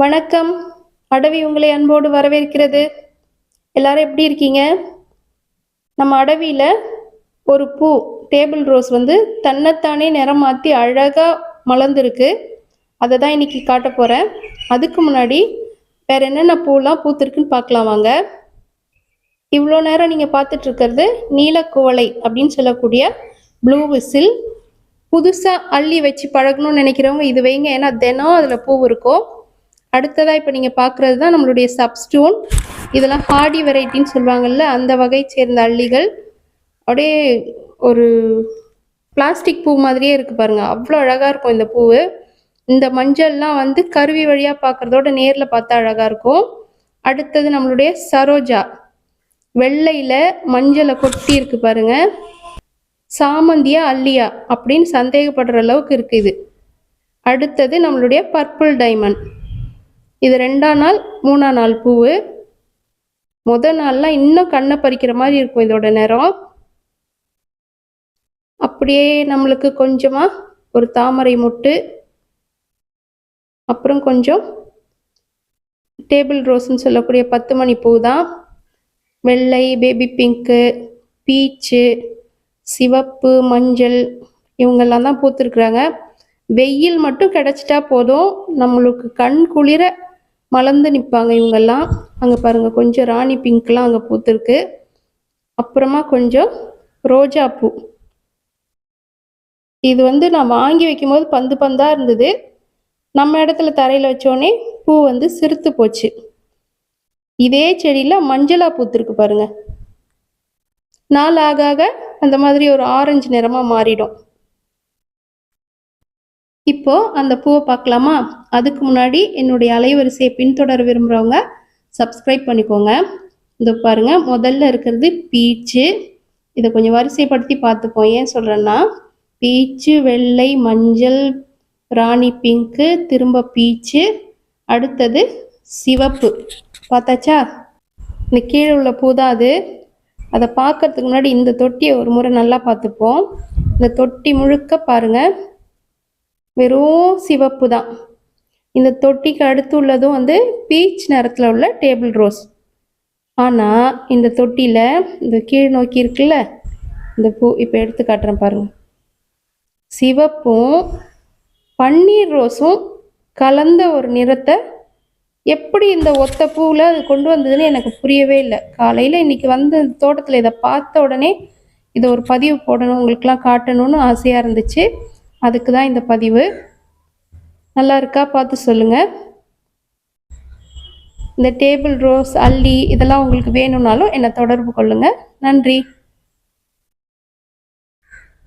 வணக்கம். அடவி உங்களை அன்போடு வரவேற்கிறது. எல்லாரும் எப்படி இருக்கீங்க? நம்ம அடவியில் ஒரு பூ டேபிள் ரோஸ் வந்து தன்னைத்தானே நிறம் மாற்றி அழகாக மலர்ந்துருக்கு. அதை தான் இன்னைக்கு காட்ட போகிறேன் அதுக்கு முன்னாடி வேற என்னென்ன பூலாம் பூத்திருக்குன்னு பார்க்கலாம் வாங்க. இவ்வளோ நேரம் நீங்கள் பார்த்துட்ருக்கிறது நீலக்குவளை அப்படின்னு சொல்லக்கூடிய ப்ளூ விசில். புதுசாக அள்ளி வச்சு பழகணும்னு நினைக்கிறவங்க இது வைங்க. ஏன்னா தினம் அதில் பூ இருக்கும். அடுத்ததாக இப்போ நீங்கள் பார்க்குறது தான் நம்மளுடைய சப்ஸ்டோன் இதெல்லாம் ஹார்டி வெரைட்டின்னு சொல்லுவாங்கள்ல அந்த வகை சேர்ந்த அள்ளிகள். அப்படியே ஒரு பிளாஸ்டிக் பூ மாதிரியே இருக்குது பாருங்கள் அவ்வளோ அழகாக இருக்கும் இந்த பூவு. இந்த மஞ்சள்லாம் வந்து கருவி வழியாக பார்க்குறதோட நேரில் பார்த்தா அழகாக இருக்கும். அடுத்தது நம்மளுடைய சரோஜா. வெள்ளையில் மஞ்சளை கொட்டி இருக்கு பாருங்க. சாமந்தியா அல்லியா அப்படின்னு சந்தேகப்படுற அளவுக்கு இருக்குது அடுத்தது நம்மளுடைய பர்பிள் டைமண்ட் இது ரெண்டாம் நாள் மூணாம் நாள் பூவு. முத நாள்லாம் இன்னும் கண்ணை பறிக்கிற மாதிரி இருக்கும் இதோட நிறம். அப்படியே நம்மளுக்கு கொஞ்சமா ஒரு தாமரை முட்டு. அப்புறம் கொஞ்சம் டேபிள் ரோஸ்ன்னு சொல்லக்கூடிய பத்து மணி பூ தான் வெள்ளை பேபி பிங்க்கு பீச்சு சிவப்பு மஞ்சள் இவங்கெல்லாம் தான் பூத்துருக்குறாங்க. வெயில் மட்டும் கிடச்சிட்டா போதும். நம்மளுக்கு கண் குளிர மலர்ந்து நிற்பாங்க இவங்கெல்லாம். அங்கே பாருங்கள் கொஞ்சம் ராணி பிங்க்லாம் அங்கே பூத்துருக்கு. அப்புறமா கொஞ்சம் ரோஜா பூ. இது வந்து நான் வாங்கி வைக்கும்போது பந்து பந்தாக இருந்தது. நம்ம இடத்துல தரையில் வச்சோடனே பூ வந்து சிறுத்து போச்சு. இதே செடியில் மஞ்சளாக பூத்துருக்கு பாருங்கள் நாள் ஆக ஆக அந்த மாதிரி ஒரு ஆரஞ்சு நிறமாக மாறிடும். இப்போ அந்த பூவை பார்க்கலாமா? அதுக்கு முன்னாடி என்னுடைய அலைவரிசையை பின்தொடர விரும்புகிறவங்க சப்ஸ்கிரைப் பண்ணிக்கோங்க. இந்த பாருங்க முதல்ல இருக்கிறது பீச்சு. இதை கொஞ்சம் வரிசைப்படுத்தி பார்த்துப்போம். ஏன் சொல்கிறேன்னா பீச்சு வெள்ளை மஞ்சள் ராணி பிங்க்கு திரும்ப பீச்சு. அடுத்தது சிவப்பு. பார்த்தாச்சா? இந்த கீழே உள்ள பூ தான் அது. அதை பார்க்கறதுக்கு முன்னாடி இந்த தொட்டியை ஒரு முறை நல்லா பார்த்துப்போம். இந்த தொட்டி முழுக்க பாருங்கள் வெறும் சிவப்பு தான். இந்த தொட்டிக்கு அடுத்து உள்ளதும் வந்து பீச் நிறத்தில் உள்ள டேபிள் ரோஸ். ஆனால் இந்த தொட்டியில் இந்த கீழ் நோக்கி இருக்குல்ல இந்த பூ இப்போ எடுத்து காட்டுறேன் பாருங்க. சிவப்பும் பன்னீர் ரோஸும் கலந்த ஒரு நிறத்தை எப்படி இந்த ஒத்த பூவில் அது கொண்டு வந்ததுன்னு எனக்கு புரியவே இல்லை. காலையில் இன்றைக்கி வந்து தோட்டத்தில் இதை பார்த்த உடனே இதை ஒரு பதிவு போடணும் உங்களுக்கெலாம் காட்டணும்னு ஆசையாக இருந்துச்சு. அதுக்கு தான் இந்த பதிவு. நல்லா இருக்கா? பார்த்து சொல்லுங்கள் இந்த டேபிள் ரோஸ் அல்லி இதெல்லாம் உங்களுக்கு வேணும்னாலும் என்னை தொடர்பு கொள்ளுங்கள் நன்றி.